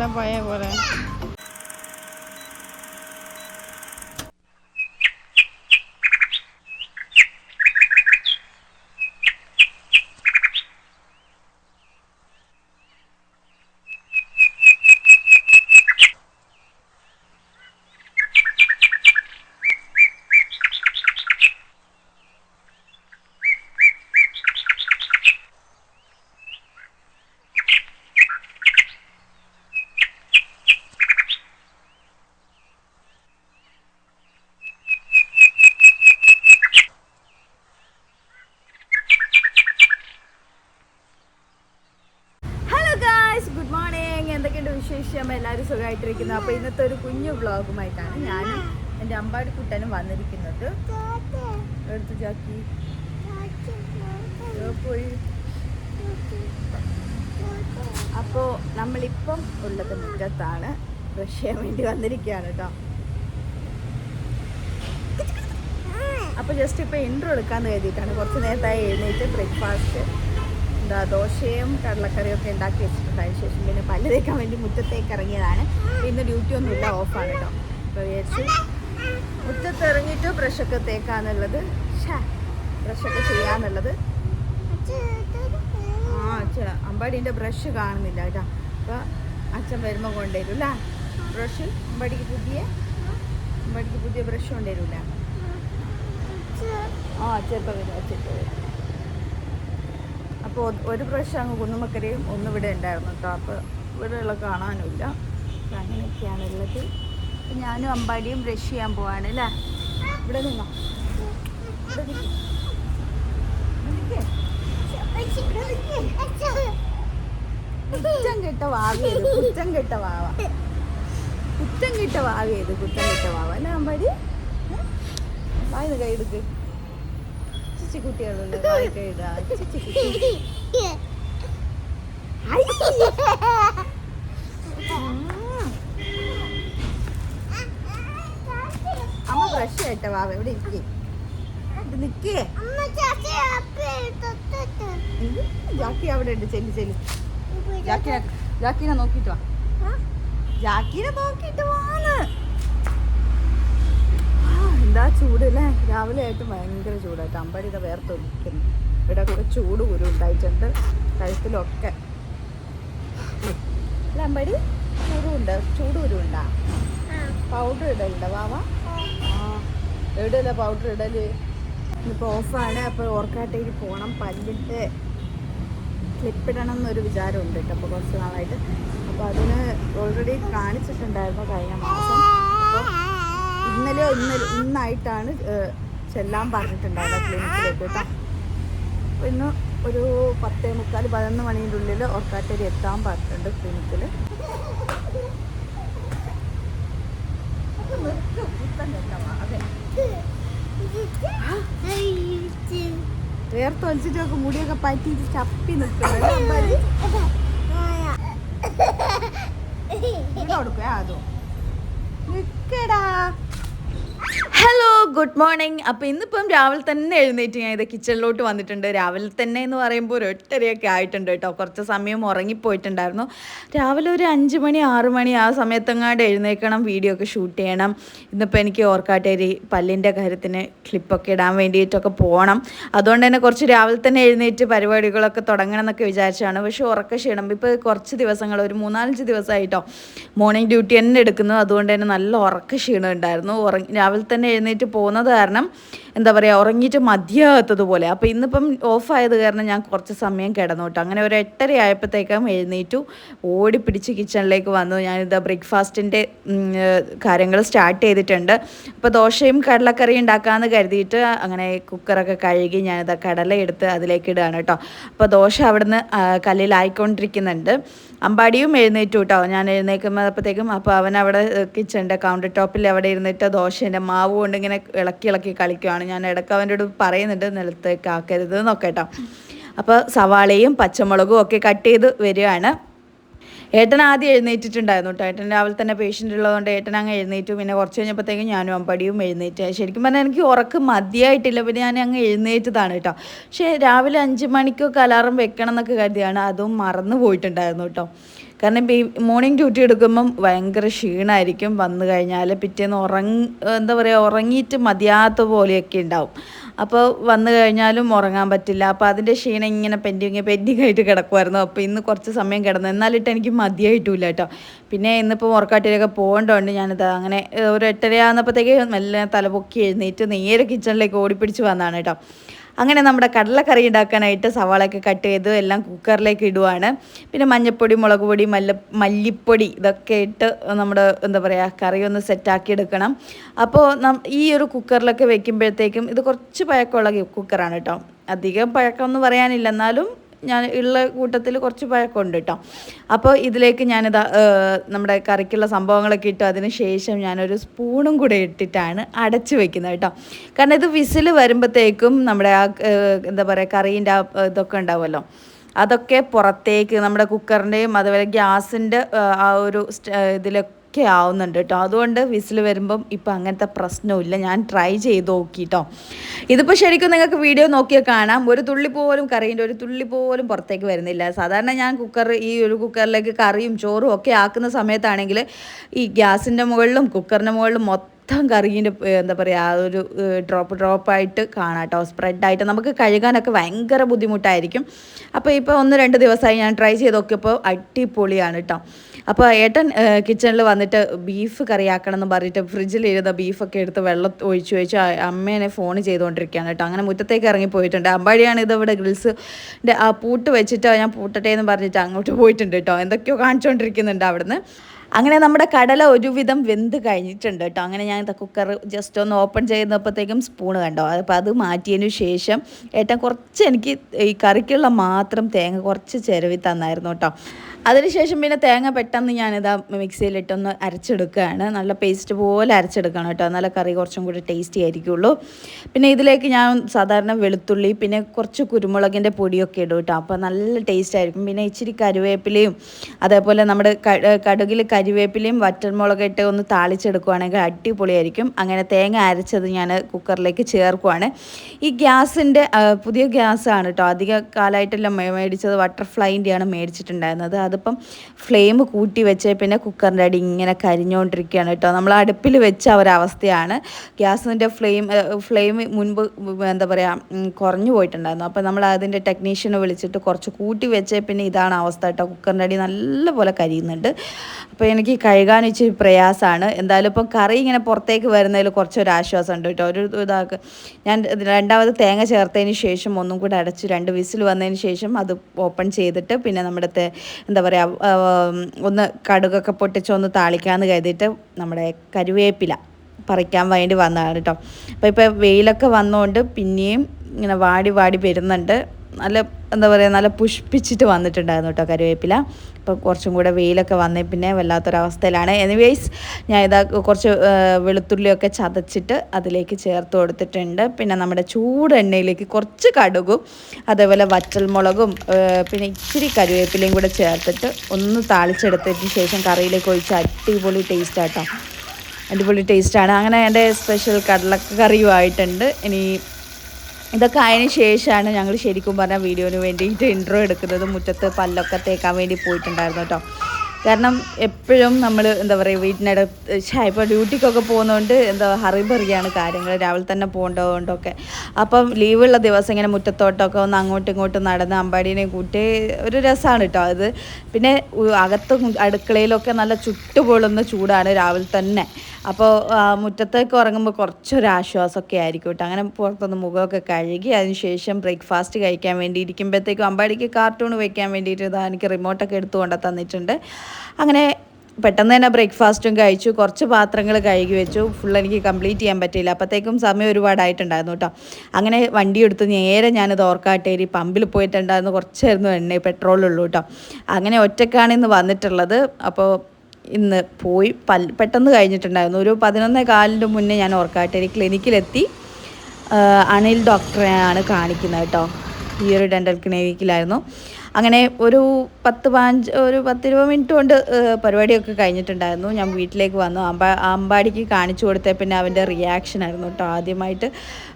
வேலை பய போகிறேன் വിശേഷം എല്ലാവരും സുഖമായിട്ടിരിക്കുന്നു. അപ്പോൾ ഇന്നത്തെ ഒരു കുഞ്ഞു വ്ളോഗുമായിട്ടാണ് ഞാനും എന്റെ അമ്പാടി കുട്ടനും വന്നിരിക്കുന്നത്. എടുത്തു ചാക്കി. പോയി. അപ്പോൾ നമ്മളിപ്പം ഉള്ളത് മുറ്റത്താണ്. ബ്രഷ് ചെയ്യാൻ വേണ്ടി വന്നിരിക്കുകയാണ് കേട്ടോ. അപ്പോൾ ജസ്റ്റ് ഇപ്പോൾ ഇൻട്രോ എടുക്കാമെന്ന് കരുതിയിട്ടാണ് കുറച്ച് നേരത്തായി എഴുന്നേറ്റ് ബ്രേക്ക്ഫാസ്റ്റ് എന്താ ദോശയും കടലക്കറിയും ഒക്കെ ഉണ്ടാക്കി വെച്ചിട്ടുണ്ട്. അതിന് ശേഷം പിന്നെ പല്ല് തേക്കാൻ വേണ്ടി മുറ്റത്തേക്ക് ഇറങ്ങിയതാണ്. ഇന്ന് ഡ്യൂട്ടി ഒന്നും ഒന്നുമില്ല ഓഫാണ് കേട്ടോ അപ്പോൾ വിചാരിച്ച് മുറ്റത്ത് ഇറങ്ങിയിട്ട് ബ്രഷൊക്കെ തേക്കാന്നുള്ളത്. ബ്രഷൊക്കെ ചെയ്യാന്നുള്ളത്. ആ അച്ഛ അമ്പാടീന്റെ ബ്രഷ് കാണുന്നില്ല കേട്ടോ അപ്പോൾ അച്ഛൻ വരുമ്പോൾ കൊണ്ടുവരും അല്ലേ ബ്രഷ് അമ്പാടിക്ക് പുതിയ അമ്പാടിക്ക് പുതിയ ബ്രഷ് കൊണ്ടുവരില്ല? ആ ചിലപ്പോൾ വരും ചിലപ്പോൾ വരും. അപ്പോൾ ഒരു പ്രാവശ്യം അങ്ങ് കുന്നുമക്കരയും ഒന്നും ഇവിടെ ഉണ്ടായിരുന്നു കേട്ടോ അപ്പോൾ ഇവിടെയുള്ള കാണാനുമില്ല. അപ്പം അങ്ങനെയൊക്കെയാണ് ഉള്ളത്. അപ്പം ഞാനും അമ്പാടിയും ബ്രഷ് ചെയ്യാൻ പോവാണ് അല്ലേ? ഇവിടെ നിന്നോ? ഇവിടെ. കുറ്റം കെട്ട വാവിയത് കുറ്റം കെട്ട വാവ. കുറ്റം കെട്ട വാവിയത് കുറ്റം കെട്ട വാവ. അല്ലേ അമ്പാടി? വായന്ന് കൈ എടുക്ക്. ചിച്ചി കുട്ടികളുണ്ട്. അമ്മ ബ്രഷ് കേട്ട വാവ. ഇവിടെ ഇരിക്കേ? നിക്കേ? ജാക്കി അവിടെ ഉണ്ട്? ചെല്ലി ചെല്ലി. ജാക്കിനെ ജാക്കിനെ നോക്കിട്ട് വാ. ജാക്കിനെ നോക്കിട്ട് വാന്ന്. എന്താ ചൂട് അല്ലേ രാവിലെ ആയിട്ട് ഭയങ്കര ചൂടായിട്ട് അമ്പടി ഇത് വേർത്തൊലിക്കുന്നു. ഇവിടെ കൂടെ ചൂട് കുരു ഉണ്ടായിട്ടുണ്ട്. കഴുത്തിലൊക്കെ. അല്ല അമ്പടി ചൂടുണ്ട്. ചൂട് കുരു പൗഡർ ഇടലുണ്ട് വാവ? എവിടെയല്ല പൗഡർ ഇടൽ? ഇന്നിപ്പോൾ ഓഫാണ് അപ്പോൾ ഓർക്കാട്ടേക്ക് പോകണം പല്ലിന്റെ ക്ലിപ്പിടണം എന്നൊരു വിചാരമുണ്ട് കേട്ടോ. അപ്പോൾ കുറച്ച് നാളായിട്ട്. അപ്പോൾ അതിന് ഓൾറെഡി കാണിച്ചിട്ടുണ്ടായിരുന്നു കഴിഞ്ഞ മാസം. ഇന്നലെയോ ഇന്നലെ ഇന്നായിട്ടാണ് ചെല്ലാൻ പറഞ്ഞിട്ടുണ്ടായിരുന്നത് ക്ലിനിക്കിലേക്ക് കേട്ടോ. അപ്പോൾ ഇന്ന് ഒരു പത്തേ മുക്കാൽ പതിനൊന്ന് മണീന്റെ ഉള്ളിൽ ഓർക്കാട്ടേരി എത്താൻ പറഞ്ഞിട്ടുണ്ട് ക്ലിനിക്കിൽ വേർത്തൊലിച്ചിട്ടൊക്കെ മുടിയൊക്കെ പറ്റിയിട്ട് ചപ്പി നിൽക്കുന്നത് അതോ. നിക്കടാ. Hello! Good morning. അപ്പോൾ ഇന്നിപ്പം രാവിലെ തന്നെ എഴുന്നേറ്റ് ഞാൻ ഇത് കിച്ചണിലോട്ട് വന്നിട്ടുണ്ട്. രാവിലെ തന്നെ എന്ന് പറയുമ്പോൾ ഒരു എട്ടരയൊക്കെ ആയിട്ടുണ്ട് കേട്ടോ. കുറച്ച് സമയം ഉറങ്ങിപ്പോയിട്ടുണ്ടായിരുന്നു. രാവിലെ ഒരു അഞ്ച് മണി ആറ് മണി ആ സമയത്തെങ്ങാണ്ട് എഴുന്നേക്കണം വീഡിയോ ഒക്കെ ഷൂട്ട് ചെയ്യണം. ഇന്നിപ്പോൾ എനിക്ക് ഓർക്കാട്ടേരി പല്ലിന്റെ കാര്യത്തിന് ക്ലിപ്പൊക്കെ ഇടാൻ വേണ്ടിയിട്ടൊക്കെ പോകണം. അതുകൊണ്ട് തന്നെ കുറച്ച് രാവിലെ തന്നെ എഴുന്നേറ്റ് പരിപാടികളൊക്കെ തുടങ്ങണം എന്നൊക്കെ വിചാരിച്ചാണ്. പക്ഷേ ഉറക്ക ക്ഷീണം. ഇപ്പോൾ കുറച്ച് ദിവസങ്ങൾ ഒരു മൂന്നാലഞ്ച് ദിവസമായിട്ടോ മോർണിംഗ് ഡ്യൂട്ടി തന്നെ എടുക്കുന്നു അതുകൊണ്ട് തന്നെ നല്ല ഉറക്ക ക്ഷീണം ഉണ്ടായിരുന്നു. ഉറങ്ങി രാവിലെ തന്നെ എഴുന്നേറ്റ് പോകുന്നത് കാരണം എന്താ പറയുക ഉറങ്ങിയിട്ട് മതിയാകാത്തതുപോലെ. അപ്പോൾ ഇന്നിപ്പം ഓഫായത് കാരണം ഞാൻ കുറച്ച് സമയം കിടന്നു കേട്ടോ അങ്ങനെ ഒരു എട്ടര ആയപ്പോഴത്തേക്കും എഴുന്നേറ്റു. ഓടി പിടിച്ച് കിച്ചണിലേക്ക് വന്നു. ഞാനിതാ ബ്രേക്ക്ഫാസ്റ്റിന്റെ കാര്യങ്ങൾ സ്റ്റാർട്ട് ചെയ്തിട്ടുണ്ട്. അപ്പോൾ ദോശയും കടലക്കറിയും ഉണ്ടാക്കാമെന്ന് കരുതിയിട്ട് അങ്ങനെ കുക്കറൊക്കെ കഴുകി ഞാനിതാ കടല എടുത്ത് അതിലേക്ക് ഇടുകയാണ് കേട്ടോ. അപ്പോൾ ദോശ അവിടുന്ന് കല്ലിലായിക്കൊണ്ടിരിക്കുന്നുണ്ട്. അമ്പാടിയും എഴുന്നേറ്റ് കേട്ടോ. ഞാൻ എഴുന്നേക്കുമ്പോഴത്തേക്കും അപ്പോൾ അവൻ അവിടെ കിച്ചണിന്റെ കൗണ്ടർ ടോപ്പിൽ അവിടെ ഇരുന്നിട്ട് ദോശേന്റെ മാവ് കൊണ്ട് ഇങ്ങനെ ഇളക്കി ഇളക്കി കളിക്കുവാണ്. ഞാൻ ഇടയ്ക്ക് അവന്റെ അടുത്ത് പറയുന്നുണ്ട് നിലത്തേക്ക് ആക്കരുത് എന്നൊക്കെ കേട്ടോ. അപ്പോൾ സവാളയും പച്ചമുളകും ഒക്കെ കട്ട് ചെയ്ത് വരികയാണ്. ഏട്ടൻ ആദ്യം എഴുന്നേറ്റിട്ടുണ്ടായിരുന്നു കേട്ടോ. ഏട്ടൻ രാവിലെ തന്നെ പേഷ്യന്റ് ഉള്ളതുകൊണ്ട് ഏട്ടൻ അങ്ങ് എഴുന്നേറ്റു. പിന്നെ കുറച്ച് കഴിഞ്ഞപ്പോഴത്തേക്കും ഞാനും അമ്പടിയും എഴുന്നേറ്റ്. ശരിക്കും പറഞ്ഞാൽ എനിക്ക് ഉറക്ക് മതിയായിട്ടില്ല. പിന്നെ ഞാൻ അങ്ങ് എഴുന്നേറ്റതാണ് കേട്ടോ. പക്ഷേ രാവിലെ അഞ്ച് മണിക്കൊക്കെ അലാറം വെക്കണം എന്നൊക്കെ കരുതിയാണ് അതും മറന്നു പോയിട്ടുണ്ടായിരുന്നു കേട്ടോ. കാരണം മോർണിംഗ് ഡ്യൂട്ടി എടുക്കുമ്പം ഭയങ്കര ക്ഷീണമായിരിക്കും വന്നു കഴിഞ്ഞാൽ പിറ്റേന്ന് ഉറങ്ങ എന്താ പറയുക ഉറങ്ങിയിട്ട് മതിയാത്ത പോലെയൊക്കെ ഉണ്ടാവും. അപ്പോൾ വന്നു കഴിഞ്ഞാലും ഉറങ്ങാൻ പറ്റില്ല. അപ്പോൾ അതിന്റെ ക്ഷീണം ഇങ്ങനെ പെൻഡിങ് പെൻഡിങ് ആയിട്ട് കിടക്കുമായിരുന്നു അപ്പോൾ ഇന്ന് കുറച്ച് സമയം കിടന്നു. എന്നാലിട്ട് എനിക്ക് മതിയായിട്ടില്ല കേട്ടോ. പിന്നെ ഇന്നിപ്പോൾ ഉറക്കാട്ടിലൊക്കെ പോകേണ്ടതുകൊണ്ട് ഞാനിത് അങ്ങനെ ഒരു എട്ടര ആകുന്നപ്പോഴത്തേക്ക് മെല്ലെ തലപൊക്കി എഴുന്നേറ്റ് നേരെ കിച്ചണിലേക്ക് ഓടിപ്പിടിച്ച് വന്നതാണ് കേട്ടോ. അങ്ങനെ നമ്മുടെ കടലക്കറി ഉണ്ടാക്കാനായിട്ട് സവാളയൊക്കെ കട്ട് ചെയ്ത് എല്ലാം കുക്കറിലേക്ക് ഇടുവാണ്. പിന്നെ മഞ്ഞൾപ്പൊടി മുളക് പൊടി മല്ല മല്ലിപ്പൊടി ഇതൊക്കെ ഇട്ട് നമ്മുടെ എന്താ പറയുക കറി ഒന്ന് സെറ്റാക്കി എടുക്കണം. അപ്പോൾ ഈ ഒരു കുക്കറിലൊക്കെ വെക്കുമ്പോഴത്തേക്കും ഇത് കുറച്ച് പഴക്കമുള്ള കുക്കറാണ് കേട്ടോ. അധികം പഴക്കമൊന്നും പറയാനില്ല. എന്നാലും ഞാൻ ഉള്ള കൂട്ടത്തിൽ കുറച്ച് പഴക്കമുണ്ട് കേട്ടോ. അപ്പോൾ ഇതിലേക്ക് ഞാനിത് നമ്മുടെ കറിക്കുള്ള സംഭവങ്ങളൊക്കെ ഇട്ടു. അതിന് ശേഷം ഞാനൊരു സ്പൂണും കൂടെ ഇട്ടിട്ടാണ് അടച്ചു വെക്കുന്നത് കേട്ടോ. കാരണം ഇത് വിസിൽ വരുമ്പോഴത്തേക്കും നമ്മുടെ ആ എന്താ പറയുക കറീന്റെ ആ ഇതൊക്കെ ഉണ്ടാവുമല്ലോ. അതൊക്കെ പുറത്തേക്ക് നമ്മുടെ കുക്കറിന്റെയും അതുപോലെ ഗ്യാസിന്റെ ആ ഒരു ഇതിലൊക്കെ ഒക്കെ ആവുന്നുണ്ട് കേട്ടോ. അതുകൊണ്ട് വിസിൽ വരുമ്പം ഇപ്പം അങ്ങനത്തെ പ്രശ്നമില്ല ഞാൻ ട്രൈ ചെയ്ത് നോക്കിയിട്ടോ ഇതിപ്പോൾ ശരിക്കും നിങ്ങൾക്ക് വീഡിയോ നോക്കിയാൽ കാണാം. ഒരു തുള്ളി പോലും കറീന്റെ ഒരു തുള്ളി പോലും പുറത്തേക്ക് വരുന്നില്ല. സാധാരണ ഞാൻ കുക്കർ ഈ ഒരു കുക്കറിലേക്ക് കറിയും ചോറും ഒക്കെ ആക്കുന്ന സമയത്താണെങ്കിൽ ഈ ഗ്യാസിന്റെ മുകളിലും കുക്കറിന്റെ മുകളിലും മൊത്തം മൊത്തം കറിയിന്റെ എന്താ പറയുക ആ ഒരു ഡ്രോപ്പ് ഡ്രോപ്പായിട്ട് കാണാം കേട്ടോ. സ്പ്രെഡായിട്ട് നമുക്ക് കഴുകാനൊക്കെ ഭയങ്കര ബുദ്ധിമുട്ടായിരിക്കും. അപ്പോൾ ഇപ്പോൾ ഒന്ന് രണ്ട് ദിവസമായി ഞാൻ ട്രൈ ചെയ്തൊക്കെ ഇപ്പോൾ അടിപൊളിയാണ് കേട്ടോ. അപ്പോൾ ഏട്ടൻ കിച്ചണിൽ വന്നിട്ട് ബീഫ് കറിയാക്കണം എന്ന് പറഞ്ഞിട്ട് ഫ്രിഡ്ജിലിരുന്ന ബീഫൊക്കെ എടുത്ത് വെള്ളം ഒഴിച്ചു ഒഴിച്ച് അമ്മേനെ ഫോൺ ചെയ്തുകൊണ്ടിരിക്കുകയാണ് കേട്ടോ. അങ്ങനെ മുറ്റത്തേക്ക് ഇറങ്ങി പോയിട്ടുണ്ട്. അമ്പാടിയാണ് ഇത് ഇവിടെ ഗ്രിൽസിന്റെ ആ പൂട്ട് വെച്ചിട്ട് ഞാൻ പൂട്ടട്ടെ എന്ന് പറഞ്ഞിട്ട് അങ്ങോട്ട് പോയിട്ടുണ്ട് കേട്ടോ. എന്തൊക്കെയോ കാണിച്ചുകൊണ്ടിരിക്കുന്നുണ്ട് അവിടുന്ന്. അങ്ങനെ നമ്മുടെ കടല ഒരുവിധം വെന്ത് കഴിഞ്ഞിട്ടുണ്ട് കേട്ടോ. അങ്ങനെ ഞാൻ കുക്കർ ജസ്റ്റ് ഒന്ന് ഓപ്പൺ ചെയ്യുന്നപ്പോഴത്തേക്കും സ്പൂണ് കണ്ടോ. അപ്പോൾ അത് മാറ്റിയതിനു ശേഷം ഏട്ടൻ കുറച്ച് എനിക്ക് ഈ കറിക്കുള്ള മാത്രം തേങ്ങ കുറച്ച് ചിരവി തന്നായിരുന്നു കേട്ടോ. അതിനുശേഷം പിന്നെ തേങ്ങ പെട്ടെന്ന് ഞാനിതാ മിക്സിയിലിട്ടൊന്ന് അരച്ചെടുക്കുകയാണ്. നല്ല പേസ്റ്റ് പോലെ അരച്ചെടുക്കണം കേട്ടോ. നല്ല കറി കുറച്ചും കൂടി ടേസ്റ്റി ആയിരിക്കുള്ളൂ. പിന്നെ ഇതിലേക്ക് ഞാൻ സാധാരണ വെളുത്തുള്ളി പിന്നെ കുറച്ച് കുരുമുളകിന്റെ പൊടിയൊക്കെ ഇടും കേട്ടോ. അപ്പോൾ നല്ല ടേസ്റ്റ് ആയിരിക്കും. പിന്നെ ഇച്ചിരി കരുവേപ്പിലയും അതേപോലെ നമ്മുടെ കടുകിൽ കരുവേപ്പിലയും വറ്റൻമുളക് ഇട്ട് ഒന്ന് താളിച്ചെടുക്കുവാണെങ്കിൽ അടിപൊളിയായിരിക്കും. അങ്ങനെ തേങ്ങ അരച്ചത് ഞാൻ കുക്കറിലേക്ക് ചേർക്കുവാണ്. ഈ ഗ്യാസിന്റെ പുതിയ ഗ്യാസാണ് കേട്ടോ. അധിക കാലമായിട്ടെല്ലാം മേടിച്ചത്. ബട്ടർഫ്ലൈന്റെയാണ് മേടിച്ചിട്ടുണ്ടായിരുന്നത്. അതിപ്പം ഫ്ലെയിം കൂട്ടി വെച്ച് പിന്നെ കുക്കറിന്റെ അടി ഇങ്ങനെ കരിഞ്ഞുകൊണ്ടിരിക്കുകയാണ് കേട്ടോ. നമ്മൾ അടുപ്പിൽ വെച്ച ഒരവസ്ഥയാണ്. ഗ്യാസിന്റെ ഫ്ലെയിം ഫ്ലെയിം മുൻപ് എന്താ പറയുക കുറഞ്ഞു പോയിട്ടുണ്ടായിരുന്നു. അപ്പോൾ നമ്മൾ അതിന്റെ ടെക്നീഷ്യനെ വിളിച്ചിട്ട് കുറച്ച് കൂട്ടി വെച്ച പിന്നെ ഇതാണ് അവസ്ഥ കേട്ടോ. കുക്കറിന്റെ അടി നല്ലപോലെ കരിയുന്നുണ്ട്. അപ്പോൾ എനിക്ക് കഴുകാൻ ഇച്ചിരി പ്രയാസമാണ്. എന്തായാലും ഇപ്പം കറി ഇങ്ങനെ പുറത്തേക്ക് വരുന്നതിൽ കുറച്ചൊരു ആശ്വാസം ഉണ്ട് കേട്ടോ. ഒരു ഇതാക്ക് ഞാൻ രണ്ടാമത് തേങ്ങ ചേർത്തതിന് ശേഷം ഒന്നും കൂടെ അടച്ച് രണ്ട് വിസിൽ വന്നതിന് ശേഷം അത് ഓപ്പൺ ചെയ്തിട്ട് പിന്നെ നമ്മുടെ എന്താ എന്താ പറയുക ഒന്ന് കടുകൊക്കെ പൊട്ടിച്ച് ഒന്ന് താളിക്കാമെന്ന് കരുതിയിട്ട് നമ്മുടെ കരുവേപ്പില പറിക്കാൻ വേണ്ടി വന്നതാണ് കേട്ടോ. അപ്പോൾ ഇപ്പോൾ വെയിലൊക്കെ വന്നുകൊണ്ട് പിന്നെയും ഇങ്ങനെ വാടി വാടി വരുന്നുണ്ട്. നല്ല എന്താ പറയുക നല്ല പുഷ്പിച്ചിട്ട് വന്നിട്ടുണ്ടായിരുന്നു കേട്ടോ കരുവേപ്പില. ഇപ്പോൾ കുറച്ചും കൂടെ വെയിലൊക്കെ വന്നേ പിന്നെ വല്ലാത്തൊരവസ്ഥയിലാണ്. എനിവേയ്സ് ഞാൻ ഇതാ കുറച്ച് വെളുത്തുള്ളിയൊക്കെ ചതച്ചിട്ട് അതിലേക്ക് ചേർത്ത് കൊടുത്തിട്ടുണ്ട്. പിന്നെ നമ്മുടെ ചൂട് എണ്ണയിലേക്ക് കുറച്ച് കടുകും അതേപോലെ വറ്റൽമുളകും പിന്നെ ഇച്ചിരി കരുവേപ്പിലയും കൂടെ ചേർത്തിട്ട് ഒന്ന് താളിച്ചെടുത്തതിന് ശേഷം കറിയിലേക്ക് ഒഴിച്ച് അടിപൊളി ടേസ്റ്റ് ആട്ടോ. അടിപൊളി ടേസ്റ്റാണ് അങ്ങനെ എന്റെ സ്പെഷ്യൽ കടലക്കറിയുമായിട്ടുണ്ട്. ഇനി ഇതൊക്കെ ആയതിനു ശേഷമാണ് ഞങ്ങൾ ശരിക്കും പറഞ്ഞാൽ വീഡിയോന് വേണ്ടിയിട്ട് ഇൻട്രോ എടുക്കുന്നത്. മുറ്റത്ത് പല്ലൊക്കെ തേക്കാൻ വേണ്ടി പോയിട്ടുണ്ടായിരുന്നു കേട്ടോ കാരണം എപ്പോഴും നമ്മൾ എന്താ പറയുക വീട്ടിനടുത്ത് ഇപ്പോൾ ഡ്യൂട്ടിക്കൊക്കെ പോകുന്നതുകൊണ്ട് എന്താ ഹറിബറിയാണ് കാര്യങ്ങൾ രാവിലെ തന്നെ പോകേണ്ടതുകൊണ്ടൊക്കെ. അപ്പം ലീവുള്ള ദിവസം ഇങ്ങനെ മുറ്റത്തോട്ടൊക്കെ ഒന്ന് അങ്ങോട്ടും ഇങ്ങോട്ടും നടന്ന് അമ്പാടീനെ കൂട്ടി ഒരു രസമാണ് കേട്ടോ അത്. പിന്നെ അകത്തും അടുക്കളയിലൊക്കെ നല്ല ചുട്ടുപൊള്ളുന്ന ചൂടാണ് രാവിലെ തന്നെ. അപ്പോൾ മുറ്റത്തേക്ക് ഉറങ്ങുമ്പോൾ കുറച്ചൊരാശ്വാസമൊക്കെ ആയിരിക്കും കേട്ടോ അങ്ങനെ പുറത്തൊന്ന് മുഖമൊക്കെ കഴുകി അതിനുശേഷം ബ്രേക്ക്ഫാസ്റ്റ് കഴിക്കാൻ വേണ്ടി ഇരിക്കുമ്പോഴത്തേക്കും അമ്പാടിക്ക് കാർട്ടൂൺ വയ്ക്കാൻ വേണ്ടിയിട്ട് ഇതാ എനിക്ക് റിമോട്ടൊക്കെ എടുത്തു കൊണ്ട് തന്നിട്ടുണ്ട്. അങ്ങനെ പെട്ടെന്ന് തന്നെ ബ്രേക്ക്ഫാസ്റ്റും കഴിച്ചു. കുറച്ച് പാത്രങ്ങൾ കഴുകി വെച്ചു. ഫുൾ എനിക്ക് കംപ്ലീറ്റ് ചെയ്യാൻ പറ്റിയില്ല. അപ്പോഴത്തേക്കും സമയം ഒരുപാടായിട്ടുണ്ടായിരുന്നു കേട്ടോ. അങ്ങനെ വണ്ടി എടുത്ത് നേരെ ഞാനത് ഓർക്കാട്ടേരി പമ്പിൽ പോയിട്ടുണ്ടായിരുന്നു. കുറച്ചായിരുന്നു എണ്ണ പെട്രോളുള്ളൂ കേട്ടോ. അങ്ങനെ ഒറ്റക്കാണ് ഇന്ന് വന്നിട്ടുള്ളത്. അപ്പോൾ ഇന്ന് പോയി പൽ പെട്ടെന്ന് കഴിഞ്ഞിട്ടുണ്ടായിരുന്നു. ഒരു പതിനൊന്നേ കാലിന്റെ മുന്നേ ഞാൻ ഓർക്കാട്ടേരി ക്ലിനിക്കിലെത്തി. അണിൽ ഡോക്ടറെയാണ് കാണിക്കുന്നത് കേട്ടോ. ഈ ഒരു ഡെന്റൽ ക്ലിനിക്കിലായിരുന്നു. അങ്ങനെ ഒരു പത്ത് പതിനഞ്ച് ഒരു പത്തിരുപത് മിനിറ്റ് കൊണ്ട് പരിപാടിയൊക്കെ കഴിഞ്ഞിട്ടുണ്ടായിരുന്നു. ഞാൻ വീട്ടിലേക്ക് വന്നു. അമ്പ അമ്പാടിക്ക് കാണിച്ചു കൊടുത്തേ പിന്നെ അവന്റെ റിയാക്ഷൻ ആയിരുന്നു കേട്ടോ ആദ്യമായിട്ട്.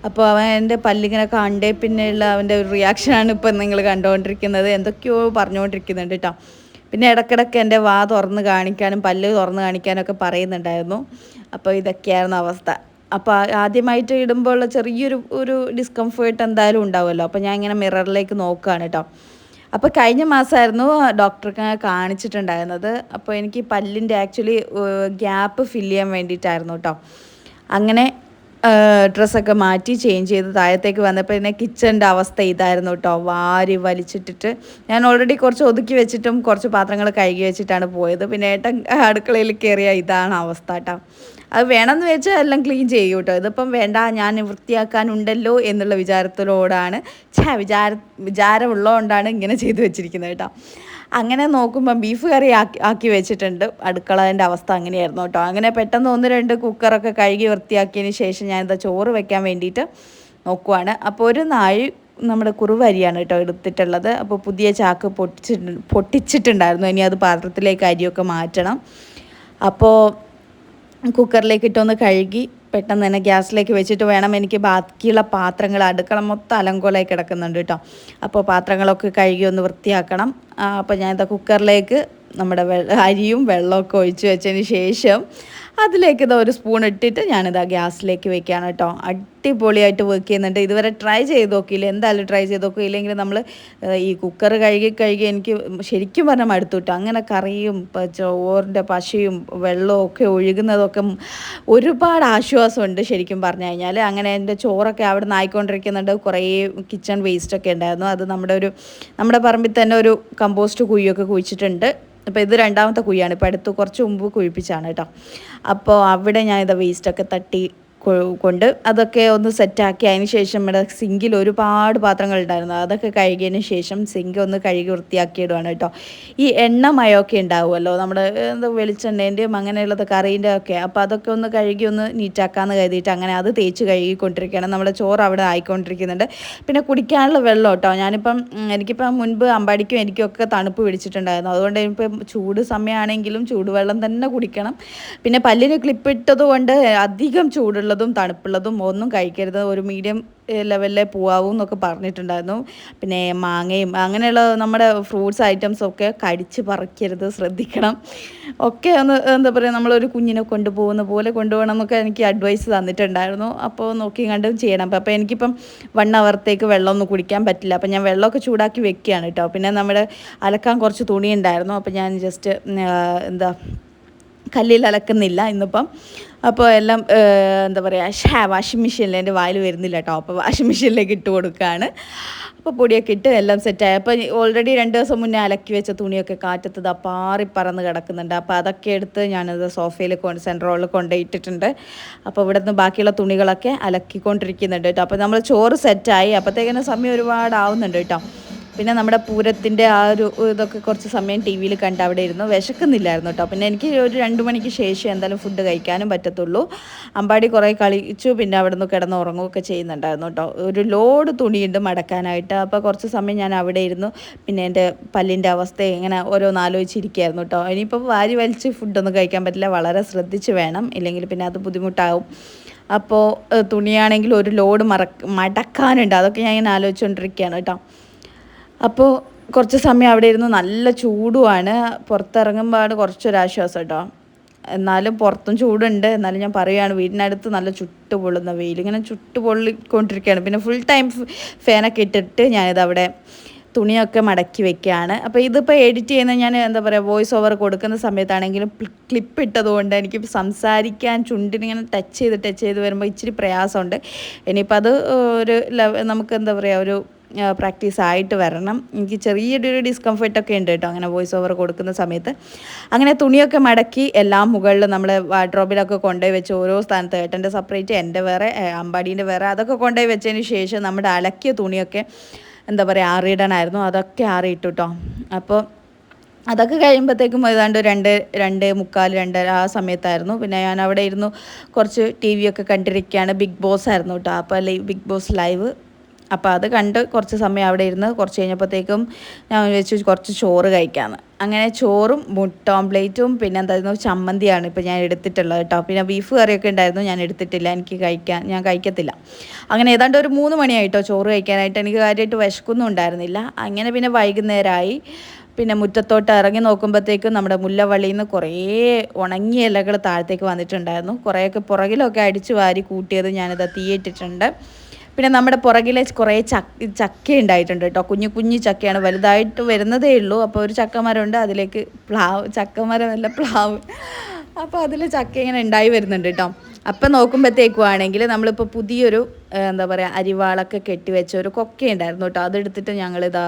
അപ്പോൾ അവൻ എന്റെ പല്ലിങ്ങനെ കണ്ടേ പിന്നെയുള്ള അവന്റെ ഒരു റിയാക്ഷനാണ് ഇപ്പം നിങ്ങൾ കണ്ടുകൊണ്ടിരിക്കുന്നത്. എന്തൊക്കെയോ പറഞ്ഞുകൊണ്ടിരിക്കുന്നുണ്ട് കേട്ടോ. പിന്നെ ഇടക്കിടക്ക് എന്റെ വാ തുറന്ന് കാണിക്കാനും പല്ല് തുറന്ന് കാണിക്കാനൊക്കെ പറയുന്നുണ്ടായിരുന്നു. അപ്പോൾ ഇതൊക്കെയായിരുന്നു അവസ്ഥ. അപ്പോൾ ആദ്യമായിട്ട് ഇടുമ്പോൾ ഉള്ള ചെറിയൊരു ഒരു ഡിസ്കംഫേർട്ട് എന്തായാലും ഉണ്ടാവുമല്ലോ. അപ്പോൾ ഞാൻ ഇങ്ങനെ മിററിലേക്ക് നോക്കുകയാണ് കേട്ടോ. അപ്പോൾ കഴിഞ്ഞ മാസമായിരുന്നു ഡോക്ടർക്ക് കാണിച്ചിട്ടുണ്ടായിരുന്നത്. അപ്പോൾ എനിക്ക് പല്ലിന്റെ ആക്ച്വലി ഗ്യാപ്പ് ഫില്ല് ചെയ്യാൻ വേണ്ടിയിട്ടായിരുന്നു കേട്ടോ. അങ്ങനെ ഡ്രസ്സൊക്കെ മാറ്റി ചേഞ്ച് ചെയ്ത് താഴത്തേക്ക് വന്നപ്പോൾ പിന്നെ കിച്ചന്റെ അവസ്ഥ ഇതായിരുന്നു കേട്ടോ. വാരി വലിച്ചിട്ടിട്ട് ഞാൻ ഓൾറെഡി കുറച്ച് ഒതുക്കി വെച്ചിട്ടും കുറച്ച് പാത്രങ്ങൾ കഴുകി വെച്ചിട്ടാണ് പോയത്. പിന്നെ ഏട്ടൻ അടുക്കളയിൽ കയറിയ ഇതാണ് അവസ്ഥ കേട്ടോ. അത് വേണമെന്ന് വെച്ചാൽ എല്ലാം ക്ലീൻ ചെയ്യും കേട്ടോ. ഇതിപ്പം വേണ്ട ഞാൻ വൃത്തിയാക്കാനുണ്ടല്ലോ എന്നുള്ള വിചാരത്തിലോടാണ്. ഛേ വിചാര വിചാരമുള്ളതുകൊണ്ടാണ് ഇങ്ങനെ ചെയ്തു വെച്ചിരിക്കുന്നത് കേട്ടോ. അങ്ങനെ നോക്കുമ്പോൾ ബീഫ് കറി ആക്കി ആക്കി വെച്ചിട്ടുണ്ട്. അടുക്കളേന്റെ അവസ്ഥ അങ്ങനെയായിരുന്നു കേട്ടോ. അങ്ങനെ പെട്ടെന്ന് ഒന്ന് രണ്ട് കുക്കറൊക്കെ കഴുകി വൃത്തിയാക്കിയതിന് ശേഷം ഞാനിതാ ചോറ് വെക്കാൻ വേണ്ടിയിട്ട് നോക്കുവാണ്. അപ്പോൾ ഒരു നാഴി നമ്മുടെ കുറുവരിയാണ് കേട്ടോ എടുത്തിട്ടുള്ളത്. അപ്പോൾ പുതിയ ചാക്ക് പൊട്ടിച്ചിട്ട് പൊട്ടിച്ചിട്ടുണ്ടായിരുന്നു. ഇനി അത് പാത്രത്തിലേക്ക് അരിയൊക്കെ മാറ്റണം. അപ്പോൾ കുക്കറിലേക്ക് ഇട്ടൊന്ന് കഴുകി പെട്ടെന്ന് തന്നെ ഗ്യാസിലേക്ക് വെച്ചിട്ട് വേണം എനിക്ക് ബാക്കിയുള്ള പാത്രങ്ങൾ അടുക്കള മൊത്തം അലങ്കോലായി കിടക്കുന്നുണ്ട് കേട്ടോ. അപ്പോൾ പാത്രങ്ങളൊക്കെ കഴുകി ഒന്ന് വൃത്തിയാക്കണം. അപ്പോൾ ഞാൻ ഇതാ കുക്കറിലേക്ക് നമ്മുടെ അരിയും വെള്ളമൊക്കെ ഒഴിച്ച് വെച്ചതിന് ശേഷം അതിലേക്ക് ഇതാ ഒരു സ്പൂൺ ഇട്ടിട്ട് ഞാനിതാ ഗ്യാസിലേക്ക് വെക്കുകയാണ് കേട്ടോ. അടിപൊളിയായിട്ട് വർക്ക് ചെയ്യുന്നുണ്ട്. ഇതുവരെ ട്രൈ ചെയ്ത് നോക്കിയില്ല. എന്തായാലും ട്രൈ ചെയ്ത് നോക്കിയില്ലെങ്കിൽ നമ്മൾ ഈ കുക്കർ കഴുകി കഴുകി എനിക്ക് ശരിക്കും പറഞ്ഞാൽ മടുത്തു അങ്ങനെ കറിയും ചോറിന്റെ പശയും വെള്ളവും ഒക്കെ ഒഴുകുന്നതൊക്കെ ഒരുപാട് ആശ്വാസമുണ്ട് ശരിക്കും പറഞ്ഞു കഴിഞ്ഞാൽ അങ്ങനെ എന്റെ ചോറൊക്കെ അവിടെ നിന്ന് ആയിക്കൊണ്ടിരിക്കുന്നുണ്ട്. കുറേ കിച്ചൺ വേസ്റ്റൊക്കെ ഉണ്ടായിരുന്നു. അത് നമ്മുടെ ഒരു നമ്മുടെ പറമ്പിൽ തന്നെ ഒരു കമ്പോസ്റ്റ് കുഴിയൊക്കെ കുഴിച്ചിട്ടുണ്ട്. അപ്പോൾ ഇത് രണ്ടാമത്തെ കുഴിയാണ്. ഇപ്പോൾ അടുത്ത് കുറച്ച് മുമ്പ് കുഴിപ്പിച്ചാണ് കേട്ടോ. അപ്പോൾ അവിടെ ഞാൻ ഇത് വേസ്റ്റൊക്കെ തട്ടി കൊണ്ട് അതൊക്കെ ഒന്ന് സെറ്റാക്കി. അതിന് ശേഷം ഇവിടെ സിങ്കിൽ ഒരുപാട് പാത്രങ്ങൾ ഉണ്ടായിരുന്നു. അതൊക്കെ കഴുകിയതിന് ശേഷം സിങ്ക് ഒന്ന് കഴുകി വൃത്തിയാക്കിയിടുവാണ് കേട്ടോ. ഈ എണ്ണ മയമൊക്കെ ഉണ്ടാവുമല്ലോ? നമ്മുടെ എന്താ വെളിച്ചെണ്ണേന്റെയും അങ്ങനെയുള്ളത് കറീന്റെ ഒക്കെ. അപ്പോൾ അതൊക്കെ ഒന്ന് കഴുകി ഒന്ന് നീറ്റാക്കാമെന്ന് കരുതിയിട്ട് അങ്ങനെ അത് തേച്ച് കഴുകിക്കൊണ്ടിരിക്കുകയാണ്. നമ്മുടെ ചോറ് അവിടെ ആയിക്കൊണ്ടിരിക്കുന്നുണ്ട്. പിന്നെ കുടിക്കാനുള്ള വെള്ളം കേട്ടോ. ഞാനിപ്പം എനിക്കിപ്പം മുൻപ് അമ്പാടിക്കും എനിക്കൊക്കെ തണുപ്പ് പിടിച്ചിട്ടുണ്ടായിരുന്നു. അതുകൊണ്ട് ഇപ്പം ചൂട് സമയമാണെങ്കിലും ചൂടുവെള്ളം തന്നെ കുടിക്കണം. പിന്നെ പല്ലിന് ക്ലിപ്പ് കൊണ്ട് അധികം ചൂടുള്ളതും തണുപ്പുള്ളതും ഒന്നും കഴിക്കരുത്. ഒരു മീഡിയം ലെവലിലെ പോവാവും എന്നൊക്കെ പറഞ്ഞിട്ടുണ്ടായിരുന്നു. പിന്നെ മാങ്ങയും അങ്ങനെയുള്ള നമ്മുടെ ഫ്രൂട്ട്സ് ഐറ്റംസ് ഒക്കെ കടിച്ച് പറിക്കരുത്. ശ്രദ്ധിക്കണം. ഒക്കെ ഒന്ന് എന്താ പറയുക നമ്മളൊരു കുഞ്ഞിനെ കൊണ്ടുപോകുന്ന പോലെ കൊണ്ടുപോകണം എന്നൊക്കെ എനിക്ക് അഡ്വൈസ് തന്നിട്ടുണ്ടായിരുന്നു. അപ്പോൾ നോക്കി കണ്ടും ചെയ്യണം. അപ്പം അപ്പോൾ എനിക്കിപ്പം വൺ അവറത്തേക്ക് വെള്ളമൊന്നും കുടിക്കാൻ പറ്റില്ല. അപ്പോൾ ഞാൻ വെള്ളമൊക്കെ ചൂടാക്കി വെക്കുകയാണ് കേട്ടോ. പിന്നെ നമ്മുടെ അലക്കാൻ കുറച്ച് തുണി ഉണ്ടായിരുന്നു അപ്പോൾ ഞാൻ ജസ്റ്റ് എന്താ കല്ലിൽ അലക്കുന്നില്ല ഇന്നിപ്പം. അപ്പോൾ എല്ലാം എന്താ പറയുക ഷാ വാഷിംഗ് മെഷീനിൽ എന്റെ വായിൽ വരുന്നില്ല കേട്ടോ. അപ്പോൾ വാഷിംഗ് മെഷീനിലേക്ക് ഇട്ട് കൊടുക്കുകയാണ്. അപ്പോൾ പൊടിയൊക്കെ ഇട്ട് എല്ലാം സെറ്റായി അപ്പോൾ ഓൾറെഡി രണ്ട് ദിവസം മുന്നേ അലക്കി വെച്ച തുണിയൊക്കെ കാറ്റത്ത് ദാ പാറി പറന്ന് കിടക്കുന്നുണ്ട്. അപ്പോൾ അതൊക്കെ എടുത്ത് ഞാനത് സോഫയിൽ കൊണ്ട് സെൻട്രോളിൽ കൊണ്ടുപോയിട്ടിട്ടുണ്ട് അപ്പോൾ ഇവിടെ നിന്ന് ബാക്കിയുള്ള തുണികളൊക്കെ അലക്കിക്കൊണ്ടിരിക്കുന്നുണ്ട് കേട്ടോ. അപ്പോൾ നമ്മൾ ചോറ് സെറ്റായി അപ്പോഴത്തേക്കിന് സമയം ഒരുപാട് ആവുന്നുണ്ട് കേട്ടോ. പിന്നെ നമ്മുടെ പൂരത്തിന്റെ ആ ഒരു ഇതൊക്കെ കുറച്ച് സമയം ടി വിയിൽ കണ്ട് അവിടെ ഇരുന്നു. വിശക്കുന്നില്ലായിരുന്നു കേട്ടോ. പിന്നെ എനിക്ക് ഒരു രണ്ട് മണിക്ക് ശേഷം എന്തായാലും ഫുഡ് കഴിക്കാനും പറ്റത്തുള്ളൂ. അമ്പാടി കുറേ കളിച്ചു. പിന്നെ അവിടെ നിന്ന് കിടന്ന് ഉറങ്ങുകയൊക്കെ ചെയ്യുന്നുണ്ടായിരുന്നു കേട്ടോ. ഒരു ലോഡ് തുണിയുണ്ട് മടക്കാനായിട്ട്. അപ്പോൾ കുറച്ച് സമയം ഞാൻ അവിടെ ഇരുന്നു. പിന്നെ എന്റെ പല്ലിന്റെ അവസ്ഥ ഇങ്ങനെ ഓരോന്ന് ആലോചിച്ചിരിക്കുകയായിരുന്നു കേട്ടോ. ഇനിയിപ്പോൾ വാരി വലിച്ച് ഫുഡൊന്നും കഴിക്കാൻ പറ്റില്ല. വളരെ ശ്രദ്ധിച്ച് വേണം. ഇല്ലെങ്കിൽ പിന്നെ അത് ബുദ്ധിമുട്ടാവും. അപ്പോൾ തുണിയാണെങ്കിൽ ഒരു ലോഡ് മറ മടക്കാനുണ്ട്. അതൊക്കെ ഞാൻ ഇങ്ങനെ ആലോചിച്ചുകൊണ്ടിരിക്കുകയാണ് കേട്ടോ. അപ്പോൾ കുറച്ച് സമയം അവിടെ ഇരുന്ന് നല്ല ചൂടുമാണ് പുറത്തിറങ്ങുമ്പോൾ കുറച്ചൊരാശ്വാസം കേട്ടോ എന്നാലും പുറത്തും ചൂടുണ്ട്. എന്നാലും ഞാൻ പറയുകയാണ് വീടിനടുത്ത് നല്ല ചുട്ടു പൊള്ളുന്ന വെയിൽ. ഇങ്ങനെ ചുട്ടു പൊള്ളിക്കൊണ്ടിരിക്കുകയാണ് പിന്നെ ഫുൾ ടൈം ഫാനൊക്കെ ഇട്ടിട്ട് ഞാനിത് അവിടെ തുണിയൊക്കെ മടക്കി വെക്കുകയാണ്. അപ്പോൾ ഇതിപ്പോൾ എഡിറ്റ് ചെയ്യുന്ന ഞാൻ എന്താ പറയുക വോയിസ് ഓവർ കൊടുക്കുന്ന സമയത്താണെങ്കിലും ക്ലിപ്പ് ഇട്ടതുകൊണ്ട് എനിക്ക് സംസാരിക്കാൻ ചുണ്ടിനിങ്ങനെ ടച്ച് ചെയ്ത് ടച്ച് ചെയ്ത് വരുമ്പോൾ ഇച്ചിരി പ്രയാസമുണ്ട്. ഇനിയിപ്പോൾ അത് ഒരു നമുക്ക് എന്താ പറയുക ഒരു പ്രാക്ടീസ് ആയിട്ട് വരണം. എനിക്ക് ചെറിയൊരു ഡിസ്കംഫർട്ടൊക്കെ ഉണ്ട് കേട്ടോ അങ്ങനെ വോയിസ് ഓവർ കൊടുക്കുന്ന സമയത്ത്. അങ്ങനെ തുണിയൊക്കെ മടക്കി എല്ലാം മുകളിൽ നമ്മൾ വാർഡ്രോബിലൊക്കെ കൊണ്ടുപോയി വെച്ച് ഓരോ സ്ഥാനത്ത് ഏട്ടന്റെ സെപ്പറേറ്റ് എന്റെ വേറെ അമ്പാടീന്റെ വേറെ അതൊക്കെ കൊണ്ടുപോയി വെച്ചതിന് ശേഷം നമ്മുടെ അലക്കിയ തുണിയൊക്കെ എന്താ പറയുക ആറിയിടാനായിരുന്നു അതൊക്കെ ആറിയിട്ടു കേട്ടോ അപ്പോൾ അതൊക്കെ കഴിയുമ്പോഴത്തേക്കും ഏതാണ്ട് രണ്ട് രണ്ട് മുക്കാൽ രണ്ട് ആ സമയത്തായിരുന്നു. പിന്നെ ഞാൻ അവിടെ ഇരുന്നു കുറച്ച് ടി വിയൊക്കെ കണ്ടിരിക്കുകയാണ് ബിഗ് ബോസ് ആയിരുന്നു കേട്ടോ അപ്പോൾ ബിഗ് ബോസ് ലൈവ് അപ്പോൾ അത് കണ്ട് കുറച്ച് സമയം അവിടെ ഇരുന്ന് കുറച്ച് കഴിഞ്ഞപ്പോഴത്തേക്കും ഞാൻ വെച്ച് കുറച്ച് ചോറ് കഴിക്കാമെന്ന്. അങ്ങനെ ചോറും മുട്ട ഓംപ്ലേറ്റും പിന്നെ എന്തായിരുന്നു? ചമ്മന്തിയാണ് ഇപ്പോൾ ഞാൻ എടുത്തിട്ടുള്ളത് കേട്ടോ. പിന്നെ ബീഫ് കറിയൊക്കെ ഉണ്ടായിരുന്നു ഞാൻ എടുത്തിട്ടില്ല. എനിക്ക് കഴിക്കാൻ ഞാൻ കഴിക്കത്തില്ല. അങ്ങനെ ഏതാണ്ട് ഒരു മൂന്ന് മണിയായിട്ടോ ചോറ് കഴിക്കാനായിട്ട്. എനിക്ക് കാര്യമായിട്ട് വിശക്കൊന്നും ഉണ്ടായിരുന്നില്ല. അങ്ങനെ പിന്നെ വൈകുന്നേരമായി. പിന്നെ മുറ്റത്തോട്ട് ഇറങ്ങി നോക്കുമ്പോഴത്തേക്കും നമ്മുടെ മുല്ലവള്ളിയിൽ നിന്ന് കുറേ ഉണങ്ങിയ ഇലകൾ താഴത്തേക്ക് വന്നിട്ടുണ്ടായിരുന്നു. കുറേയൊക്കെ പുറകിലൊക്കെ അടിച്ചു വാരി കൂട്ടിയത് ഞാനിത് തീയിട്ടിട്ടുണ്ട്. പിന്നെ നമ്മുടെ പുറകിലെ കുറേ ചക്ക ചക്ക ഉണ്ടായിട്ടുണ്ട് കേട്ടോ. കുഞ്ഞു കുഞ്ഞു ചക്കയാണ്. വലുതായിട്ട് വരുന്നതേ ഉള്ളൂ. അപ്പോൾ ഒരു ചക്കമരമുണ്ട്. അതിലേക്ക് പ്ലാവ് ചക്കമരമല്ല പ്ലാവ്. അപ്പോൾ അതിൽ ചക്ക ഇങ്ങനെ ഉണ്ടായി വരുന്നുണ്ട് കേട്ടോ അപ്പം നോക്കുമ്പോഴത്തേക്കും ആണെങ്കിൽ നമ്മളിപ്പോൾ പുതിയൊരു എന്താ പറയുക അരിവാളൊക്കെ കെട്ടിവെച്ച ഒരു കൊക്ക ഉണ്ടായിരുന്നു കേട്ടോ അതെടുത്തിട്ട് ഞങ്ങളിതാ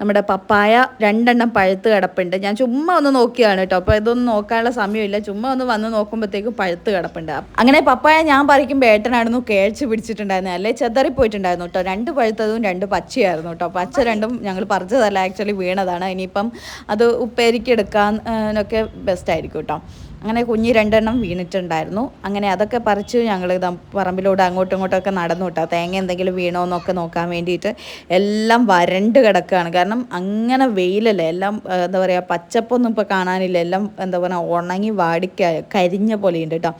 നമ്മുടെ പപ്പായ രണ്ടെണ്ണം പഴുത്ത് കിടപ്പുണ്ട്. ഞാൻ ചുമ്മാ ഒന്ന് നോക്കിയാണ് കേട്ടോ അപ്പോൾ ഇതൊന്നും നോക്കാനുള്ള സമയമില്ല. ചുമ്മാ ഒന്ന് വന്ന് നോക്കുമ്പോഴത്തേക്കും പഴുത്ത് കിടപ്പുണ്ട്. അങ്ങനെ പപ്പായ ഞാൻ പറിക്കുമ്പോൾ ഏട്ടനായിരുന്നു കേഴ്ച പിടിച്ചിട്ടുണ്ടായിരുന്നു. അല്ലേ ചെതറിപ്പോയിട്ടുണ്ടായിരുന്നു കേട്ടോ രണ്ട് പഴുത്തതും രണ്ട് പച്ചയായിരുന്നു കേട്ടോ പച്ച രണ്ടും ഞങ്ങൾ പറിച്ചതല്ല. ആക്ച്വലി വീണതാണ്. ഇനിയിപ്പം അത് ഉപ്പേരിക്കെടുക്കാനൊക്കെ ബെസ്റ്റ് ആയിരിക്കും കേട്ടോ അങ്ങനെ കുഞ്ഞി രണ്ടെണ്ണം വീണിട്ടുണ്ടായിരുന്നു. അങ്ങനെ അതൊക്കെ പറിച്ച് ഞങ്ങൾ പറമ്പിലൂടെ അങ്ങോട്ടും ഇങ്ങോട്ടൊക്കെ നടന്നു കേട്ടോ. തേങ്ങ എന്തെങ്കിലും വീണോ എന്നൊക്കെ നോക്കാൻ വേണ്ടിയിട്ട് എല്ലാം വരണ്ട് കിടക്കുകയാണ് കാരണം അങ്ങനെ വെയിലല്ലേ. എല്ലാം എന്താ പറയുക പച്ചപ്പൊന്നും ഇപ്പോൾ കാണാനില്ല. എല്ലാം എന്താ പറയുക ഉണങ്ങി വാടിക്ക കരിഞ്ഞ പോലെ ഉണ്ട് കേട്ടോ.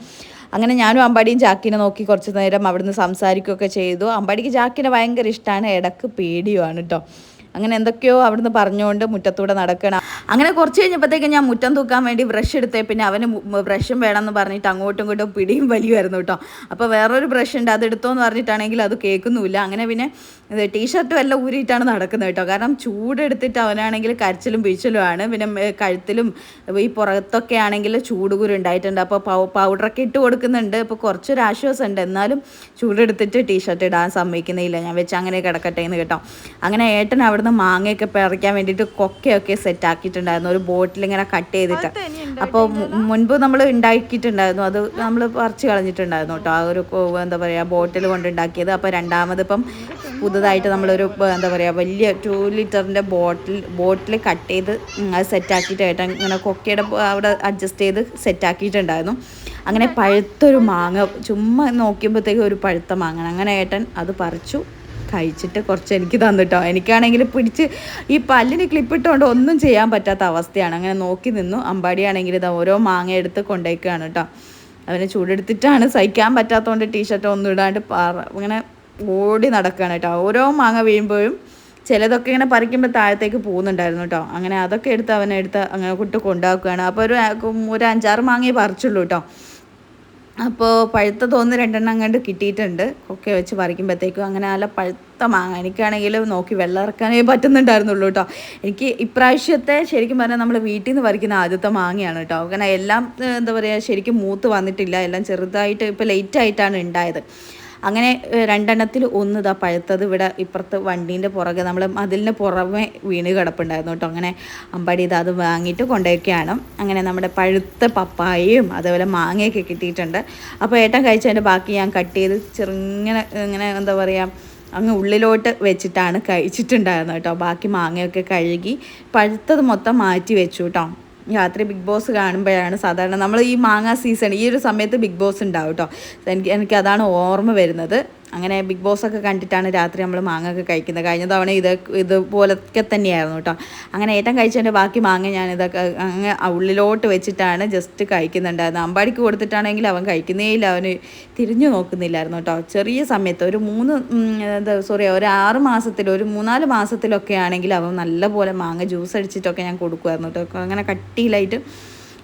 അങ്ങനെ ഞാനും അമ്പാടിയും ചാക്കിനെ നോക്കി കുറച്ച് നേരം അവിടുന്ന് സംസാരിക്കുകയൊക്കെ ചെയ്തു. അമ്പാടിക്ക് ചാക്കിനെ ഭയങ്കര ഇഷ്ടമാണ് ഇടയ്ക്ക് പേടിയുമാണ് കേട്ടോ. അങ്ങനെ എന്തൊക്കെയോ അവിടുന്ന് പറഞ്ഞുകൊണ്ട് മുറ്റത്തൂടെ നടക്കണം അങ്ങനെ കുറച്ച് കഴിഞ്ഞപ്പോഴത്തേക്ക് ഞാൻ മുറ്റം തൂക്കാൻ വേണ്ടി ബ്രഷ് എടുത്തേ. പിന്നെ അവന് ബ്രഷും വേണമെന്ന് പറഞ്ഞിട്ട് അങ്ങോട്ടും ഇങ്ങോട്ടും പിടിയും വലിയുമായിരുന്നു കേട്ടോ. അപ്പോൾ വേറൊരു ബ്രഷ് ഉണ്ട്. അത് എടുത്തോന്ന് പറഞ്ഞിട്ടാണെങ്കിൽ അത് കേൾക്കുന്നുമില്ല. അങ്ങനെ പിന്നെ ടീഷർട്ടും എല്ലാം ഊരിയിട്ടാണ് നടക്കുന്നത് കേട്ടോ. കാരണം ചൂടെടുത്തിട്ട് അവനാണെങ്കിൽ കരച്ചിലും പിഴിച്ചിലുമാണ് പിന്നെ കഴുത്തിലും ഈ പുറത്തൊക്കെ ആണെങ്കിൽ ചൂടുകുരു ഉണ്ടായിട്ടുണ്ട്. അപ്പോൾ പൗഡറൊക്കെ ഇട്ട് കൊടുക്കുന്നുണ്ട്. അപ്പോൾ കുറച്ചൊരു ആശ്വാസം ഉണ്ട് എന്നാലും ചൂടെടുത്തിട്ട് ടീഷർട്ട് ഇടാൻ സമ്മതിക്കുന്നില്ല. ഞാൻ വെച്ച് അങ്ങനെ കിടക്കട്ടെ എന്ന് കേട്ടോ. അങ്ങനെ ഏട്ടൻ അവിടുന്ന് മാങ്ങയൊക്കെ പറിക്കാൻ വേണ്ടിയിട്ട് കൊക്കയൊക്കെ സെറ്റ് ആക്കിയിട്ടുണ്ടായിരുന്നു ഒരു ബോട്ടിൽ ഇങ്ങനെ കട്ട് ചെയ്തിട്ട്. അപ്പോൾ മുൻപ് നമ്മൾ ഉണ്ടാക്കിയിട്ടുണ്ടായിരുന്നു. അത് നമ്മൾ പറിച്ച് കളഞ്ഞിട്ടുണ്ടായിരുന്നു കേട്ടോ. ആ ഒരു എന്താ പറയുക ബോട്ടിൽ കൊണ്ടുണ്ടാക്കിയത് അപ്പോൾ രണ്ടാമതിപ്പം പുതുതായിട്ട് നമ്മളൊരു എന്താ പറയുക വലിയ ടു ലിറ്ററിന്റെ ബോട്ടിൽ ബോട്ടിൽ കട്ട് ചെയ്ത് അത് സെറ്റാക്കിയിട്ട് ഏട്ടൻ ഇങ്ങനെ കൊക്കയുടെ അവിടെ അഡ്ജസ്റ്റ് ചെയ്ത് സെറ്റ് ആക്കിയിട്ടുണ്ടായിരുന്നു അങ്ങനെ പഴുത്തൊരു മാങ്ങ ചുമ്മാ നോക്കിയപ്പോഴത്തേക്കും ഒരു പഴുത്ത മാങ്ങ അങ്ങനെ ഏട്ടൻ അത് പറിച്ചു. കഴിച്ചിട്ട് കുറച്ച് എനിക്ക് തന്നിട്ടോ. എനിക്കാണെങ്കിൽ പിടിച്ച് ഈ പല്ലിന് ക്ലിപ്പിട്ടുകൊണ്ട് ഒന്നും ചെയ്യാൻ പറ്റാത്ത അവസ്ഥയാണ്. അങ്ങനെ നോക്കി നിന്നു. അമ്പാടിയാണെങ്കിൽ ഇത് ഓരോ മാങ്ങ എടുത്ത് കൊണ്ടേക്കാണ് കേട്ടോ അവനെ ചൂടെടുത്തിട്ടാണ് സഹിക്കാൻ പറ്റാത്തതുകൊണ്ട് ടീഷർട്ട് ഒന്നും ഇടാണ്ട് ഇങ്ങനെ ഓടി നടക്കുകയാണ് കേട്ടോ ഓരോ മാങ്ങ വീഴുമ്പോഴും ചിലതൊക്കെ ഇങ്ങനെ പറിക്കുമ്പോൾ താഴത്തേക്ക് പോകുന്നുണ്ടായിരുന്നു കേട്ടോ അങ്ങനെ അതൊക്കെ എടുത്ത് അവനെടുത്ത് അങ്ങനെ കുട്ടി കൊണ്ടാക്കുകയാണ്. അപ്പോൾ ഒരു ഒരു അഞ്ചാറ് മാങ്ങയെ പറിച്ചുള്ളൂ കേട്ടോ അപ്പോൾ പഴുത്ത തോന്നുന്ന രണ്ടെണ്ണം അങ്ങോട്ട് കിട്ടിയിട്ടുണ്ട്. ഒക്കെ വെച്ച് പറിക്കുമ്പോഴത്തേക്കും അങ്ങനെ നല്ല പഴുത്ത മാങ്ങ. എനിക്കാണെങ്കിൽ നോക്കി വെള്ളം ഇറക്കാനേ പറ്റുന്നുണ്ടായിരുന്നുള്ളൂ കേട്ടോ എനിക്ക് ഇപ്രാവശ്യത്തെ ശരിക്കും പറഞ്ഞാൽ നമ്മൾ വീട്ടിൽ നിന്ന് പറിക്കുന്ന ആദ്യത്തെ മാങ്ങയാണ് കേട്ടോ അങ്ങനെ എല്ലാം എന്താ പറയുക ശരിക്കും മൂത്ത് വന്നിട്ടില്ല. എല്ലാം ചെറുതായിട്ട് ഇപ്പോൾ ലേറ്റായിട്ടാണ് ഉണ്ടായത്. അങ്ങനെ രണ്ടെണ്ണത്തിൽ ഒന്ന് ഇതാ പഴുത്തത് ഇവിടെ ഇപ്പുറത്ത് വണ്ടീന്റെ പുറകെ നമ്മൾ അതിലിന് പുറമെ വീണ് കിടപ്പുണ്ടായിരുന്നു കേട്ടോ. അങ്ങനെ അമ്പാടി ഇത് അത് വാങ്ങിയിട്ട് കൊണ്ടുപോയൊക്കെയാണ് അങ്ങനെ നമ്മുടെ പഴുത്ത പപ്പായയും അതേപോലെ മാങ്ങയൊക്കെ കിട്ടിയിട്ടുണ്ട്. അപ്പോൾ ഏട്ടൻ കഴിച്ചതിന്റെ ബാക്കി ഞാൻ കട്ട് ചെയ്ത് ചെറുങ്ങനെ ഇങ്ങനെ എന്താ പറയുക അങ്ങ് ഉള്ളിലോട്ട് വെച്ചിട്ടാണ് കഴിച്ചിട്ടുണ്ടായിരുന്നത് കേട്ടോ. ബാക്കി മാങ്ങയൊക്കെ കഴുകി പഴുത്തത് മൊത്തം മാറ്റി വെച്ചു കേട്ടോ. രാത്രി ബിഗ് ബോസ് കാണുമ്പോഴാണ് സാധാരണ നമ്മൾ ഈ മാങ്ങ സീസൺ ഈ ഒരു സമയത്ത് ബിഗ് ബോസ് ഉണ്ടാവും കേട്ടോ എനിക്ക് എനിക്ക് അതാണ് ഓർമ്മ വരുന്നത്. അങ്ങനെ ബിഗ് ബോസ് ഒക്കെ കണ്ടിട്ടാണ് രാത്രി നമ്മൾ മാങ്ങ ഒക്കെ കഴിക്കുന്നത്. കഴിഞ്ഞ തവണ ഇത് ഇതുപോലൊക്കെ തന്നെയായിരുന്നു കേട്ടോ. അങ്ങനെ ഏറ്റവും കഴിച്ചതിന്റെ ബാക്കി മാങ്ങ ഞാൻ ഇതൊക്കെ അങ്ങ് ഉള്ളിലോട്ട് വെച്ചിട്ടാണ് ജസ്റ്റ് കഴിക്കുന്നുണ്ടായിരുന്നു അമ്പാടിക്ക് കൊടുത്തിട്ടാണെങ്കിൽ അവൻ കഴിക്കുന്നേ ഇല്ല. അവന് തിരിഞ്ഞു നോക്കുന്നില്ലായിരുന്നു കേട്ടോ. ചെറിയ സമയത്ത് ഒരു മൂന്ന് എന്താ സോറി ഒരു ആറ് മാസത്തിൽ ഒരു മൂന്നാൽ മാസത്തിലൊക്കെ ആണെങ്കിൽ അവൻ നല്ലപോലെ മാങ്ങ ജ്യൂസ് അടിച്ചിട്ടൊക്കെ ഞാൻ കൊടുക്കുമായിരുന്നു കേട്ടോ. അങ്ങനെ കട്ടിയിലായിട്ട്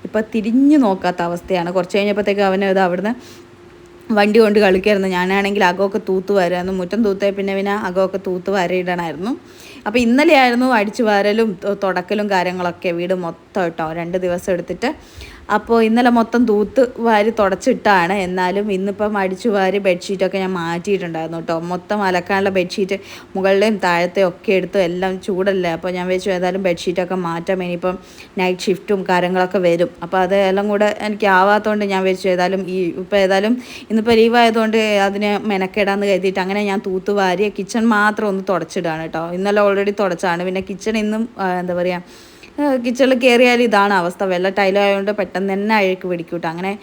ഇപ്പം തിരിഞ്ഞു നോക്കാത്ത അവസ്ഥയാണ്. കുറച്ച് കഴിഞ്ഞപ്പോഴത്തേക്ക് അവന് ഇത് അവിടുന്ന് വണ്ടി കൊണ്ട് കളിക്കായിരുന്നു. ഞാനാണെങ്കിൽ അകമൊക്കെ തൂത്ത് വരായിരുന്നു മുറ്റം തൂത്തേ പിന്നെ പിന്നെ അകമൊക്കെ തൂത്ത് വരയിടണമായിരുന്നു അപ്പോൾ ഇന്നലെയായിരുന്നു അടിച്ചു വാരലും തുടക്കലും കാര്യങ്ങളൊക്കെ വീട് മൊത്തം കേട്ടോ രണ്ട് ദിവസം എടുത്തിട്ട്. അപ്പോൾ ഇന്നലെ മൊത്തം തൂത്ത് വാരി തുടച്ചിട്ടാണ്. എന്നാലും ഇന്നിപ്പം അടിച്ചു വാരി ബെഡ്ഷീറ്റൊക്കെ ഞാൻ മാറ്റിയിട്ടുണ്ടായിരുന്നു കേട്ടോ. മൊത്തം അലക്കാനുള്ള ബെഡ്ഷീറ്റ് മുകളിലെയും താഴത്തെ ഒക്കെ എടുത്ത് എല്ലാം ചൂടല്ലേ? അപ്പോൾ ഞാൻ വെച്ചു ഏതായാലും ബെഡ്ഷീറ്റൊക്കെ മാറ്റാം. ഇനിയിപ്പം നൈറ്റ് ഷിഫ്റ്റും കാര്യങ്ങളൊക്കെ വരും. അപ്പോൾ അത് അതെല്ലാം കൂടെ എനിക്ക് ആവാത്തതുകൊണ്ട് ഞാൻ വെച്ചു ഏതായാലും ഈ ഇപ്പോൾ ഏതായാലും ഇന്നിപ്പോൾ ലീവായതുകൊണ്ട് അതിന് മെനക്കെടാന്ന് കരുതിയിട്ട് അങ്ങനെ ഞാൻ തൂത്ത് വാരി കിച്ചൺ മാത്രം ഒന്ന് തുടച്ചിടാണ് കേട്ടോ. ഇന്നലെ ഓൾറെഡി തുടച്ചാണ്. പിന്നെ കിച്ചൺ ഇന്നും എന്താ പറയുക കിച്ചണിൽ കയറിയാൽ ഇതാണ് അവസ്ഥ. വെള്ള ടൈലായതുകൊണ്ട് പെട്ടെന്ന് തന്നെ അഴുക്ക് പിടിക്കൂട്ടോ. അങ്ങനെ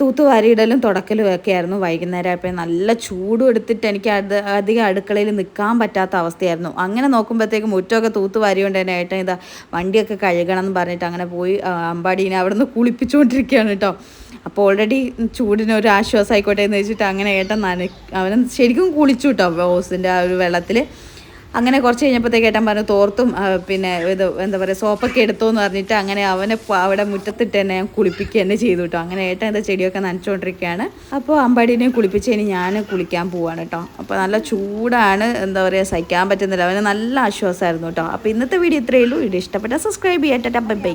തൂത്തുവാരിയിടലും തുടക്കലും ഒക്കെ ആയിരുന്നു വൈകുന്നേരം ആയപ്പോൾ നല്ല ചൂടും എടുത്തിട്ട് എനിക്ക് അത് അധികം അടുക്കളയിൽ നിൽക്കാൻ പറ്റാത്ത അവസ്ഥയായിരുന്നു. അങ്ങനെ നോക്കുമ്പോഴത്തേക്കും മുറ്റമൊക്കെ തൂത്തുവാരി കൊണ്ട് തന്നെ ഏട്ടൻ ഇതാ വണ്ടിയൊക്കെ കഴുകണം എന്ന് പറഞ്ഞിട്ട് അങ്ങനെ പോയി അമ്പാടീനെ അവിടെ നിന്ന് കുളിപ്പിച്ചുകൊണ്ടിരിക്കുകയാണ് കേട്ടോ അപ്പോൾ ഓൾറെഡി ചൂടിന് ഒരു ആശ്വാസമായിക്കോട്ടെ എന്ന് വെച്ചിട്ട് അങ്ങനെ ഏട്ടൻ നന അവൻ ശരിക്കും കുളിച്ചു കേട്ടോ ഓസിന്റെ ആ ഒരു വെള്ളത്തിൽ അങ്ങനെ കുറച്ച് കഴിഞ്ഞപ്പോഴത്തേക്ക് ഏട്ടൻ പറഞ്ഞു തോർത്തും പിന്നെ ഇത് എന്താ പറയുക സോപ്പൊക്കെ എടുത്തു എന്ന് പറഞ്ഞിട്ട് അങ്ങനെ അവനെ അവിടെ മുറ്റത്തിട്ട് തന്നെ ഞാൻ കുളിപ്പിക്കുക തന്നെ ചെയ്തു കേട്ടോ അങ്ങനെ ഏട്ടൻ എന്താ ചെടിയൊക്കെ നനച്ചുകൊണ്ടിരിക്കുകയാണ് അപ്പോൾ അമ്പാടീനെ കുളിപ്പിച്ച് കഴിഞ്ഞ് ഞാൻ കുളിക്കാൻ പോവാണ് കേട്ടോ അപ്പോൾ നല്ല ചൂടാണ് എന്താ പറയുക സഹിക്കാൻ പറ്റുന്നില്ല. അവന് നല്ല ആശ്വാസമായിരുന്നു കേട്ടോ അപ്പോൾ ഇന്നത്തെ വീഡിയോ ഇത്രയേ ഉള്ളൂ. വീഡിയോ ഇഷ്ടപ്പെട്ടാൽ സബ്സ്ക്രൈബ് ചെയ്യാം ബൈ ബൈ.